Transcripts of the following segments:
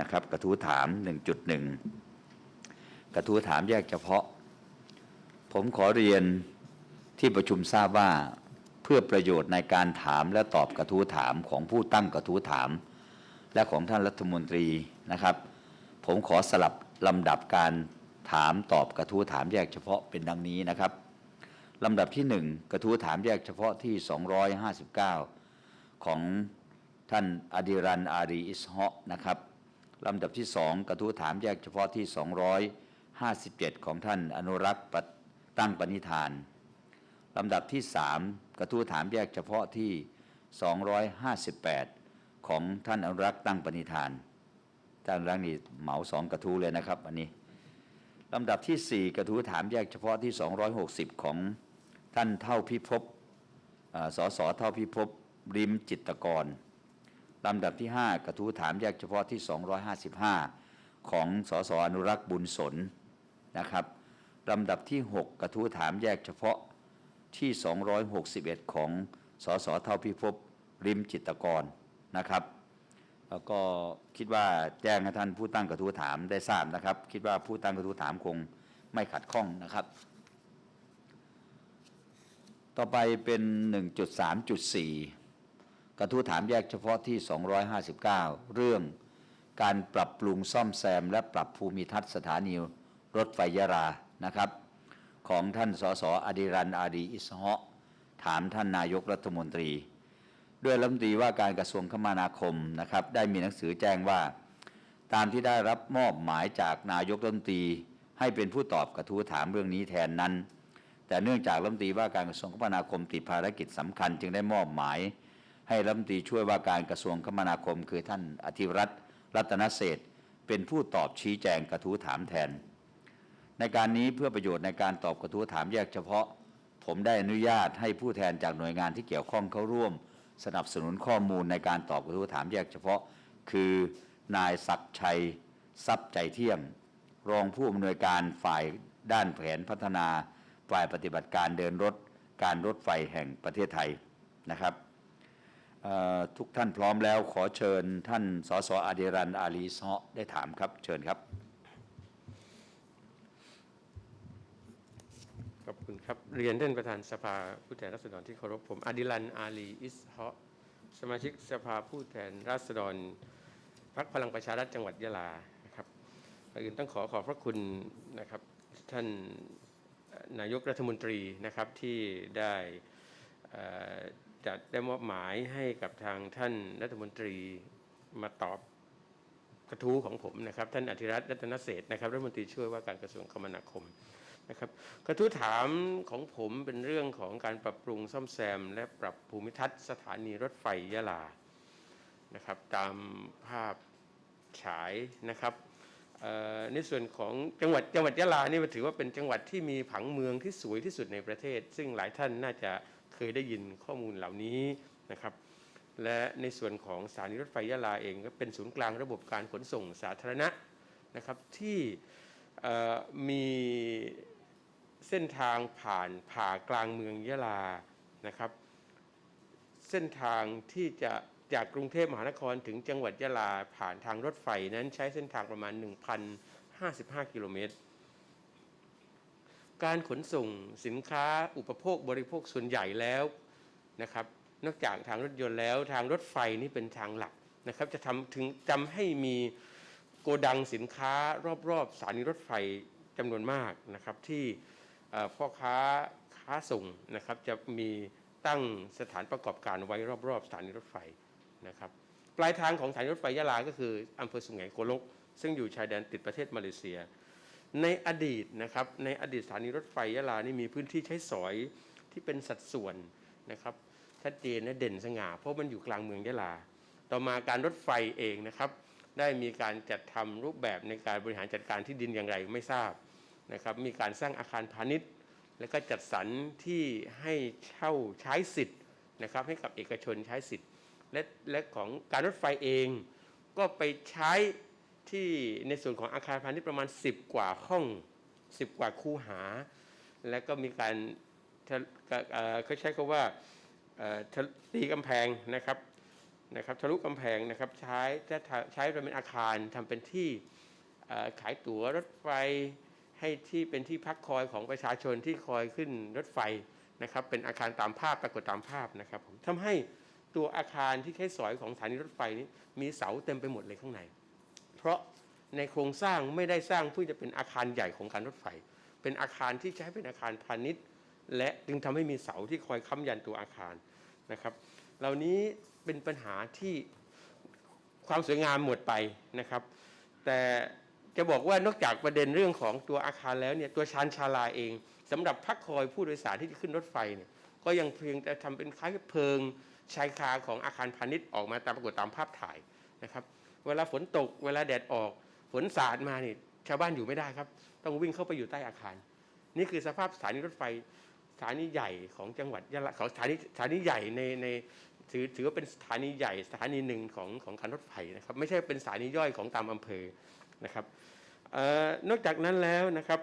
นะครับ กระทู้ถาม 1.1 กระทู้ถามแยกเฉพาะ ผมขอเรียนที่ประชุมทราบว่าเพื่อประโยชน์ในการถามและตอบกระทู้ถามของผู้ตั้งกระทู้ถาม และของท่านรัฐมนตรีนะครับ ผมขอสลับลำดับการถามตอบกระทู้ถามแยกเฉพาะเป็นดังนี้นะครับลำดับที่หนึ่งกระทู้ถามแยกเฉพาะที่ 259 ของท่านอดิรันอารีอิสฮะนะครับ ลำดับที่สองกระทู้ถามแยกเฉพาะที่ 257 ของท่านอนุรักษ์ตั้งปณิธาน ลำดับที่สามกระทู้ถามแยกเฉพาะที่ 258 ของท่านอนุรักษ์ตั้งปณิธานท่านอนุรักษ์นี่เหมาสองกระทู้เลยนะครับอันนี้ลำดับที่สี่กระทู้ถามแยกเฉพาะที่ 260 ของท่านเท่าพิภพอ่าสสเท่าพิภพริมจิตกร ลำดับที่ 5 กระทู้ถามแยกเฉพาะที่ 255 ของสสอนุรักษ์บุญสนนะครับลำดับที่ 6 กระทู้ถามแยกเฉพาะที่ 261 ของสสเท่าพิภพริมจิตกรนะครับ แล้วก็คิดว่าแจ้งให้ท่านผู้ตั้งกระทู้ถามได้ทราบนะครับ คิดว่าผู้ตั้งกระทู้ถามคงไม่ขัดข้องนะครับ ต่อไปเป็น 1.3.4 กระทู้ถามแยกเฉพาะที่ 259 เรื่องการปรับปรุงซ่อมแซม และปรับภูมิทัศน์สถานีรถไฟยารา นะครับ ของท่านสสอดิรันอาดีอิสฮะถามท่านนายกรัฐมนตรี ด้วยรัฐมนตรีว่าการกระทรวงคมนาคมนะครับ ได้มีหนังสือแจ้งว่า ตามที่ได้รับมอบหมายจากนายกรัฐมนตรี ให้เป็นผู้ตอบกระทู้ถามเรื่องนี้แทนนั้น แต่เนื่องจากรัฐมนตรีว่าการกระทรวงคมนาคมติดภารกิจสำคัญ จึงได้มอบหมาย ให้รัฐมนตรีช่วยว่าการกระทรวงคมนาคม คือท่านอธิรัตน์รัตนเศษเป็นผู้ตอบชี้แจงกระทู้ถามแทน ในการนี้เพื่อประโยชน์ในการตอบกระทู้ถามแยกเฉพาะ ผมได้อนุญาตให้ผู้แทนจากหน่วยงานที่เกี่ยวข้องเข้าร่วม สนับสนุนข้อมูลในการตอบกระทู้ถามแยกเฉพาะ คือนายศักชัย ทรัพย์ใจเที่ยม รองผู้อำนวยการฝ่ายด้านแผนพัฒนา ฝ่ายปฏิบัติการเดินรถ การรถไฟแห่งประเทศไทยนะครับ ทุกท่านพร้อมแล้วขอเชิญท่านสสอาเดรันอาลีซะได้ถามครับ เชิญครับ ขอบคุณครับ เรียนท่านประธานสภาผู้แทนราษฎรที่เคารพผมอดิลันอาลีอิสฮะสมาชิกสภาผู้แทนราษฎรพรรคพลังประชารัฐจังหวัดยะลานะครับก่อื่นต้องขอขอบพระคุณนะครับท่านนายกรัฐมนตรีนะครับที่ได้อ่อ จัดได้มอบหมายให้กับทางท่านรัฐมนตรีมาตอบกระทู้ของผมนะครับ ท่านอธิรัตน์รัตนเศษนะครับรัฐมนตรีช่วยว่าการกระทรวงคมนาคมนะครับกระทู้ถามของผมเป็นเรื่องของการปรับปรุงซ่อมแซม และปรับภูมิทัศน์สถานีรถไฟยะลานะครับตามภาพฉายนะครับในส่วนของจังหวัดจังหวัดยะลานี่ถือว่าเป็นจังหวัดที่มีผังเมืองที่สวยที่สุดในประเทศ ซึ่งหลายท่านน่าจะ เคยได้ยินข้อมูลเหล่านี้นะครับ และในส่วนของสถานีรถไฟยะลาเองก็เป็นศูนย์กลางระบบการขนส่งสาธารณะนะครับที่มีเส้นทางผ่านผ่ากลางเมืองยะลานะครับ เส้นทางที่จะจากกรุงเทพมหานครถึงจังหวัดยะลาผ่านทางรถไฟนั้นใช้เส้นทางประมาณ 1,055 กิโลเมตร การขนส่งสินค้าอุปโภคบริโภคส่วนใหญ่แล้วนะครับนอกจากทางรถยนต์แล้วทางรถไฟนี่เป็นทางหลักนะครับจะทำถึงจำให้มีโกดังสินค้ารอบๆสถานีรถไฟจำนวนมากนะครับที่พ่อค้าค้าส่งนะครับจะมีตั้งสถานประกอบการไว้รอบๆสถานีรถไฟนะครับปลายทางของสถานีรถไฟยะลาก็คืออำเภอสุไหงโกลก ซึ่งอยู่ชายแดนติดประเทศมาเลเซีย ในอดีตนะครับในอดีตสถานีรถไฟยะลานี่มีพื้นที่ใช้สอยที่เป็นสัดส่วนนะครับชัดเจนและเด่นสง่าเพราะมันอยู่กลางเมืองยะลา ต่อมาการรถไฟเองนะครับ ได้มีการจัดทำรูปแบบในการบริหารจัดการที่ดินอย่างไรไม่ทราบนะครับ มีการสร้างอาคารพาณิชย์ และก็จัดสรรที่ให้เช่าใช้สิทธิ์นะครับ ให้กับเอกชนใช้สิทธิ์ และและของการรถไฟเองก็ไปใช้ ที่ในส่วนของอาคารพาณิชย์ประมาณ 10 กว่าห้อง 10 กว่าคูหา และก็มีการเขาใช้คำว่าตีกำแพงนะครับนะครับทะลุกำแพงนะครับใช้จะใช้เป็นอาคารทำเป็นที่ขายตั๋วรถไฟให้ที่เป็นที่พักคอยของประชาชนที่คอยขึ้นรถไฟนะครับเป็นอาคารตามภาพปรากฏตามภาพนะครับผมทำให้ตัวอาคารที่ใช้สอยของสถานีรถไฟนี้มีเสาเต็มไปหมดเลยข้างใน ราะในโครงสร้างไม่ได้สร้างเพื่อจะเป็นอาคารใหญ่ของการรถไฟ เป็นอาคารที่ใช้เป็นอาคารพาณิชย์ และจึงทำให้มีเสาที่คอยค้ำยันตัวอาคารนะครับ เหล่านี้เป็นปัญหาที่ความสวยงามหมดไปนะครับ แต่จะบอกว่านอกจากประเด็นเรื่องของตัวอาคารแล้วเนี่ยตัวชานชาลาเองสำหรับพักคอยผู้โดยสารที่จะขึ้นรถไฟเนี่ยก็ยังเพียงแต่ทำเป็นคล้ายเพลิงชายคาของอาคารพาณิชย์ออกมาตามปรากฏตามภาพถ่ายนะครับ เวลาฝนตก เวลาแดดออก ฝนสาดมานี่ชาวบ้านอยู่ไม่ได้ครับ ต้องวิ่งเข้าไปอยู่ใต้อาคาร นี่คือสภาพสถานีรถไฟสถานีใหญ่ของจังหวัดยะลาของสถานีสถานีใหญ่ในในถือถือว่าเป็นสถานีใหญ่สถานีหนึ่งของของการรถไฟนะครับ ไม่ใช่เป็นสถานีย่อยของตามอำเภอนะครับออนอกจากนั้นแล้วนะครับ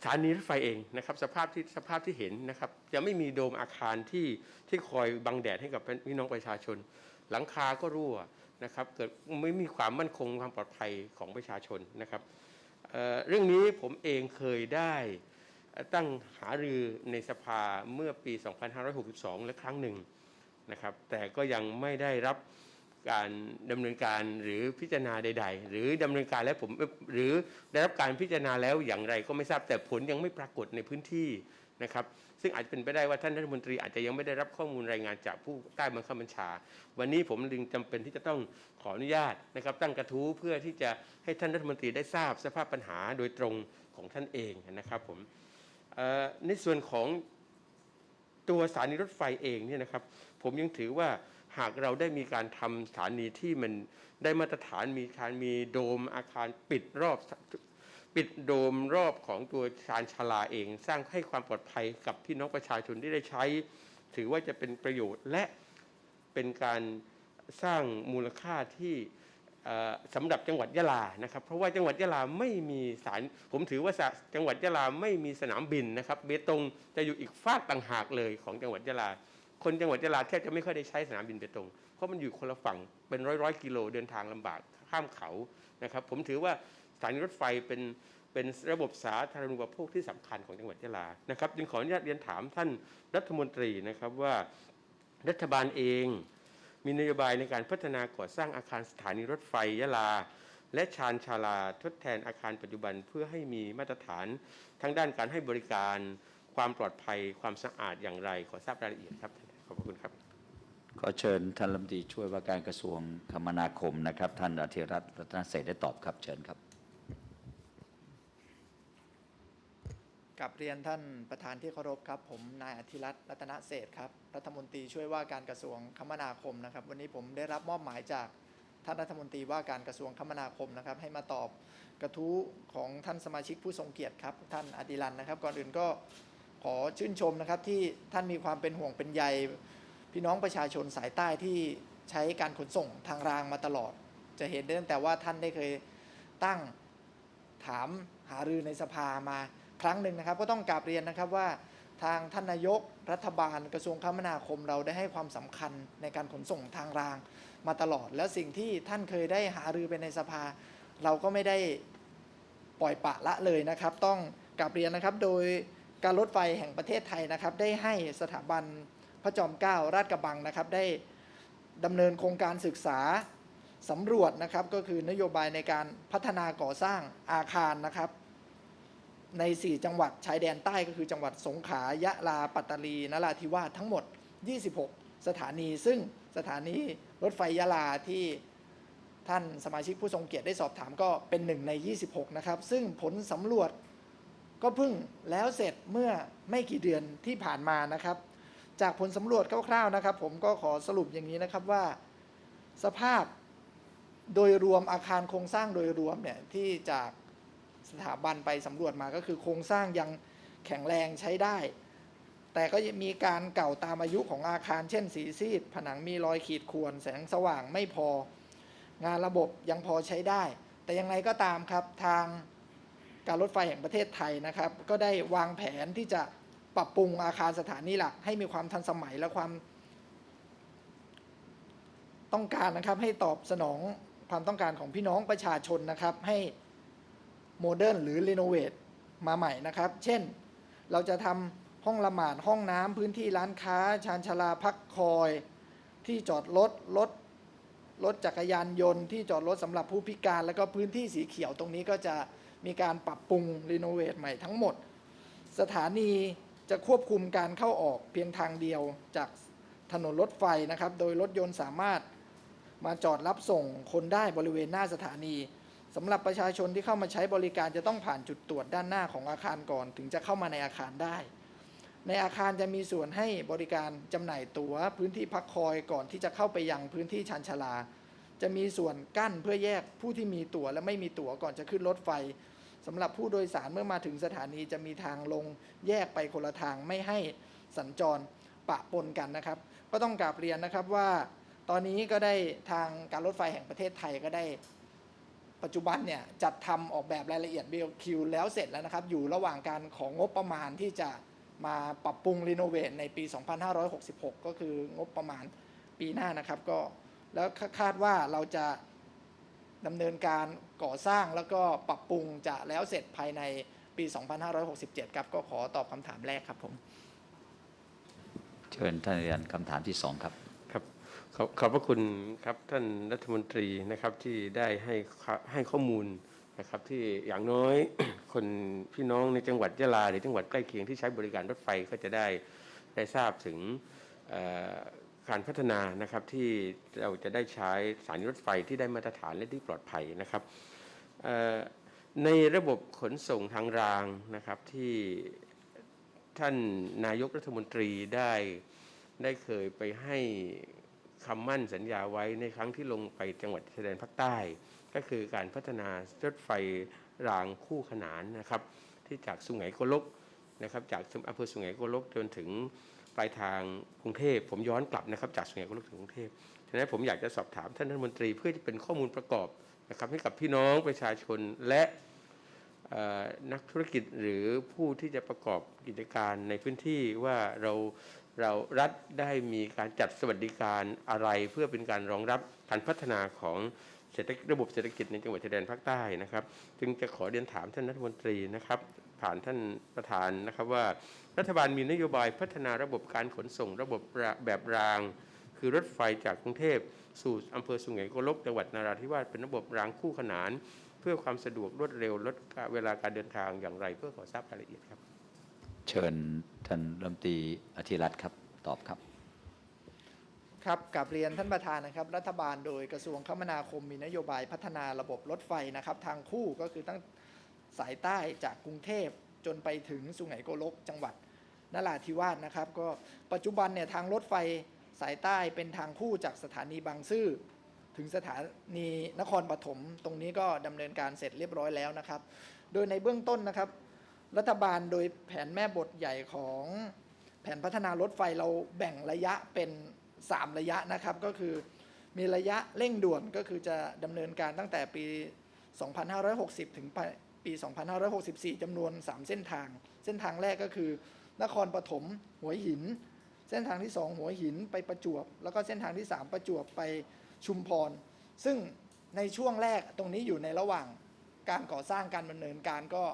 สถานีรถไฟเองนะครับ สภาพที่สภาพที่เห็นนะครับจะไม่มีโดมอาคารที่ที่คอยบังแดดให้กับพี่น้องประชาชน หลังคาก็รั่ว นะครับเกิดไม่มีความมั่นคงความปลอดภัยของประชาชนนะครับเเรื่องนี้ผมเองเคยได้ตั้งหารือในสภาเมื่อปี 2562 และครั้งหนึ่งนะครับ แต่ก็ยังไม่ได้รับการดำเนินการหรือพิจารณาใด ๆ หรือดำเนินการแล้วผมหรือได้รับการพิจารณาแล้วอย่างไรก็ไม่ทราบแต่ผลยังไม่ปรากฏในพื้นที่ นะครับซึ่งอาจจะเป็นไปได้ว่าท่านรัฐมนตรีอาจจะยังไม่ได้รับข้อมูลรายงานจากผู้ใต้บังคับบัญชา วันนี้ผมจึงจำเป็นที่จะต้องขออนุญาตนะครับ ตั้งกระทู้เพื่อที่จะให้ท่านรัฐมนตรีได้ทราบสภาพปัญหาโดยตรงของท่านเองนะครับผมในส่วนของตัวสถานีรถไฟเองเนี่ยนะครับ ผมยังถือว่าหากเราได้มีการทำสถานีที่มันได้มาตรฐานมีการมีโดมอาคารปิดรอบ ปิดโดมรอบของตัวชานชาลาเอง สร้างให้ความปลอดภัยกับพี่น้องประชาชนที่ได้ใช้ ถือว่าจะเป็นประโยชน์และเป็นการสร้างมูลค่าที่สำหรับจังหวัดยะลานะครับ เพราะว่าจังหวัดยะลาไม่มีสารผมถือว่าจังหวัดยะลาไม่มีสนามบินนะครับเบตงจะอยู่อีกฟากต่างหากเลยของจังหวัดยะลา คนจังหวัดยะลาแทบจะไม่ค่อยได้ใช้สนามบินเบตงเพราะมันอยู่คนละฝั่งเป็นร้อยร้อยกิโลเดินทางลำบากข้ามเขานะครับ ผมถือว่า สถานีรถไฟเป็นเป็นระบบสาธารณูปโภคที่สำคัญของจังหวัดยะลานะครับจึงขออนุญาตเรียนถามท่านรัฐมนตรีนะครับว่ารัฐบาลเอง มีนโยบายในการพัฒนาก่อสร้างอาคารสถานีรถไฟยะลา และชานชาลาทดแทนอาคารปัจจุบันเพื่อให้มีมาตรฐานทั้งด้านการให้บริการ ความปลอดภัย ความสะอาดอย่างไร ขอทราบรายละเอียดครับขอบคุณครับขอเชิญท่านรัฐมนตรีช่วยว่าการกระทรวงคมนาคมนะครับ ท่านอธิรัตน์รัตนเศรษฐ์ได้ตอบครับเชิญครับ กับเรียนท่านประธานที่เคารพครับ ผมนายอธิรัตน์รัตนเศรษฐ์ครับรัฐมนตรีช่วยว่าการกระทรวงคมนาคมนะครับ วันนี้ผมได้รับมอบหมายจากท่านรัฐมนตรีว่าการกระทรวงคมนาคมนะครับ ให้มาตอบกระทู้ของท่านสมาชิกผู้ทรงเกียรติครับ ท่านอดิรันนะครับ ก่อนอื่นก็ขอชื่นชมนะครับที่ท่านมีความเป็นห่วงเป็นใยพี่น้องประชาชนสายใต้ที่ใช้การขนส่งทางรางมาตลอด จะเห็นได้ตั้งแต่ว่าท่านได้เคยตั้งถามหารือในสภามา ครั้งหนึ่งนะครับ ก็ต้องกราบเรียนนะครับว่าทางท่านนายกรัฐบาลกระทรวงคมนาคมเราได้ให้ความสำคัญในการขนส่งทางรางมาตลอด และสิ่งที่ท่านเคยได้หารือไปในสภา เราก็ไม่ได้ปล่อยปะละเลยนะครับ ต้องกราบเรียนนะครับ โดยการรถไฟแห่งประเทศไทยนะครับ ได้ให้สถาบันพระจอมเกล้าราชกระบังนะครับ ได้ดำเนินโครงการศึกษาสำรวจนะครับ ก็คือนโยบายในการพัฒนาก่อสร้างอาคารนะครับ ใน 4 จังหวัดชายแดนใต้ก็คือจังหวัดสงขลายะลาปัตตานีนราธิวาสทั้งหมด 26 สถานี ซึ่งสถานีรถไฟยะลาที่ท่านสมาชิกผู้ทรงเกียรติได้สอบถามก็เป็นหนึ่งใน 26 นะครับ ซึ่งผลสำรวจก็เพิ่งแล้วเสร็จเมื่อไม่กี่เดือนที่ผ่านมานะครับ จากผลสำรวจคร่าวๆนะครับ ผมก็ขอสรุปอย่างนี้นะครับว่า สภาพโดยรวมอาคารโครงสร้างโดยรวมเนี่ยที่จาก สถาบันไปสำรวจมาก็คือโครงสร้างยังแข็งแรงใช้ได้ แต่ก็มีการเก่าตามอายุของอาคาร เช่นสีซีดผนังมีรอยขีดข่วนแสงสว่างไม่พอ งานระบบยังพอใช้ได้ แต่ยังไงก็ตามครับทางการรถไฟแห่งประเทศไทยนะครับ ก็ได้วางแผนที่จะปรับปรุงอาคารสถานีหลัก ให้มีความทันสมัยและความต้องการนะครับให้ตอบสนองความต้องการของพี่น้องประชาชนนะครับให้ โมเดิร์นหรือรีโนเวทมาใหม่นะครับ เช่น เราจะทำห้องละหมาดห้องน้ำพื้นที่ร้านค้า ชานชาลาพักคอย ที่จอดรถรถรถจักรยานยนต์ที่จอดรถสำหรับผู้พิการ แล้วก็พื้นที่สีเขียวตรงนี้ก็จะมีการปรับปรุงรีโนเวทใหม่ทั้งหมด สถานีจะควบคุมการเข้าออกเพียงทางเดียวจากถนนรถไฟนะครับ โดยรถยนต์สามารถมาจอดรับส่งคนได้บริเวณหน้าสถานี สำหรับประชาชนที่เข้ามาใช้บริการจะต้องผ่านจุดตรวจด้านหน้าของอาคารก่อน ถึงจะเข้ามาในอาคารได้ ในอาคารจะมีส่วนให้บริการจำหน่ายตั๋ว พื้นที่พักคอยก่อนที่จะเข้าไปยังพื้นที่ชานชาลา จะมีส่วนกั้นเพื่อแยกผู้ที่มีตั๋วและไม่มีตั๋วก่อนจะขึ้นรถไฟสำหรับผู้โดยสารเมื่อมาถึงสถานีจะมีทางลงแยกไปคนละทางไม่ให้สัญจรปะปนกันนะครับ ก็ต้องกราบเรียนนะครับว่า ตอนนี้ก็ได้ทางการรถไฟแห่งประเทศไทยก็ได้ ปัจจุบันเนี่ยจัดทำออกแบบรายละเอียด BOQ แล้วเสร็จแล้วนะครับ อยู่ระหว่างการของงบประมาณที่จะมาปรับปรุงรีโนเวทในปี 2566 ก็คืองบประมาณปีหน้านะครับก็แล้วคาดว่าเราจะดำเนินการก่อสร้างแล้วก็ปรับปรุงจะแล้วเสร็จภายในปี 2567 ครับ ก็ขอตอบคำถามแรกครับผม เชิญท่านเรียนคำถามที่สองครับ ขอบขอบพระคุณครับท่านรัฐมนตรีนะครับที่ได้ให้ข้อให้ข้อมูลนะครับที่อย่างน้อยคนพี่น้องในจังหวัดยะลาหรือจังหวัดใกล้เคียงที่ใช้บริการรถไฟก็จะได้ได้ทราบถึงการพัฒนานะครับที่เราจะได้ใช้สานีรถไฟที่ได้มาตรฐานและที่ปลอดภัยนะครับในระบบขนส่งทางรางนะครับที่ท่านนายกรัฐมนตรีได้ได้เคยไปให้ คำมั่นสัญญาไว้ในครั้งที่ลงไปจังหวัดชายแดนภาคใต้ ก็คือการพัฒนารถไฟรางคู่ขนานนะครับ ที่จากสุไหงโกลกนะครับ จากอำเภอสุไหงโกลกจนถึงปลายทางกรุงเทพผมย้อนกลับนะครับ จากสุไหงโกลกถึงกรุงเทพฉะนั้นผมอยากจะสอบถามท่านรัฐมนตรีเพื่อที่เป็นข้อมูลประกอบนะครับให้กับพี่น้องประชาชนและนักธุรกิจหรือผู้ที่จะประกอบกิจการในพื้นที่ว่าเรา เรารัฐได้มีการจัดสวัสดิการอะไรเพื่อเป็นการรองรับการพัฒนาของเศรษฐกิจระบบเศรษฐกิจในจังหวัดชายแดนภาคใต้นะครับ จึงจะขอเรียนถามท่านรัฐมนตรีนะครับ ผ่านท่านประธานนะครับว่า รัฐบาลมีนโยบายพัฒนาระบบการขนส่ง ระบบแบบราง คือรถไฟจากกรุงเทพ สู่อำเภอสุไหงโกลกจังหวัดนราธิวาสเป็นระบบรางคู่ขนาน เพื่อความสะดวกรวดเร็วลดเวลาการเดินทางอย่างไรเพื่อขอทราบรายละเอียดครับ เชิญท่านรัฐมนตรีอธิรัตน์ครับ ตอบครับครับกับเรียนท่านประธานนะครับ รัฐบาลโดยกระทรวงคมนาคมมีนโยบายพัฒนาระบบรถไฟนะครับ ทางคู่ก็คือตั้งสายใต้จากกรุงเทพจนไปถึงสุไหงโกลกจังหวัดนราธิวาสนะครับ ก็ปัจจุบันเนี่ยทางรถไฟสายใต้เป็นทางคู่จากสถานีบางซื่อถึงสถานีนครปฐมตรงนี้ก็ดำเนินการเสร็จเรียบร้อยแล้วนะครับ โดยในเบื้องต้นนะครับ รัฐบาลโดยแผนแม่บทใหญ่ของแผนพัฒนารถไฟเราแบ่งระยะเป็น 3 ระยะนะครับ ก็คือมีระยะเร่งด่วนก็คือจะดำเนินการตั้งแต่ปี 2560 ถึงปี 2564จำนวน 3 เส้นทาง เส้นทางแรกก็คือ นครปฐมหัวหิน เส้นทางที่ 2 หัวหินไปประจวบ แล้วก็เส้นทางที่ 3 ประจวบไปชุมพร ซึ่งในช่วงแรกตรงนี้อยู่ในระหว่างการก่อสร้างการดำเนินการก็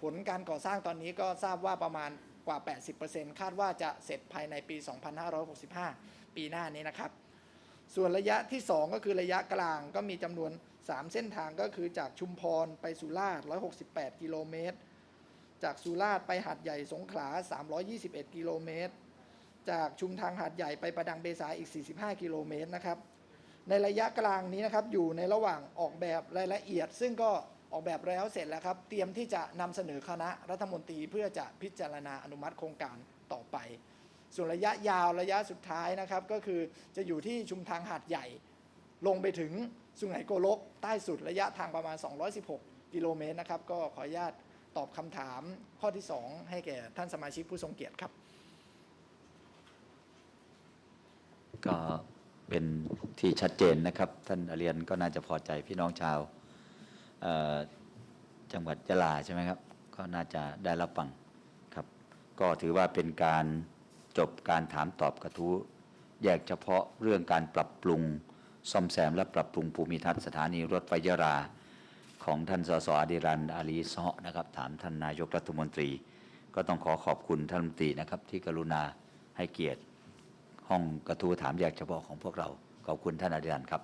ผลการก่อสร้างตอนนี้ก็ทราบว่าประมาณกว่า 80%คาดว่าจะเสร็จภายในปี 2565 ปีหน้านี้นะครับ ส่วนระยะที่ 2 ก็คือระยะกลางก็มีจำนวน 3 เส้นทางก็คือจากชุมพรไปสุราษฎร์168 กิโลเมตร จากสุราษฎร์ไปหาดใหญ่สงขลา 321 กิโลเมตร จากชุมทางหาดใหญ่ไปประดังเบซาอีก 45 กิโลเมตรนะครับ ในระยะกลางนี้นะครับอยู่ในระหว่างออกแบบรายละเอียด ซึ่งก็ ออกแบบแล้วเสร็จแล้วครับ เตรียมที่จะนำเสนอคณะรัฐมนตรีเพื่อจะพิจารณาอนุมัติโครงการต่อไป ส่วนระยะยาวระยะสุดท้ายนะครับก็คือจะอยู่ที่ชุมทางหาดใหญ่ ลงไปถึงสุไหงโกลก ใต้สุดระยะทางประมาณ 216 กิโลเมตรนะครับก็ขออนุญาตตอบคำถามข้อที่ 2 ให้แก่ท่านสมาชิกผู้ทรงเกียรติครับ ก็เป็นที่ชัดเจนนะครับ ท่านอเรียนก็น่าจะพอใจพี่น้องชาว จังหวัดยะลาใช่ไหมครับ ก็น่าจะได้รับฟังครับ ก็ถือว่าเป็นการจบการถามตอบกระทู้แยกเฉพาะเรื่องการปรับปรุงซ่อมแซมและปรับปรุงภูมิทัศน์สถานีรถไฟยะลาของท่านสสอดิรันอาลีซอนะครับ ถามท่านนายกรัฐมนตรี ก็ต้องขอขอบคุณท่านรัฐมนตรีนะครับ ที่กรุณาให้เกียรติห้องกระทู้ถามแยกเฉพาะของพวกเรา ขอบคุณท่านอดิรันครับ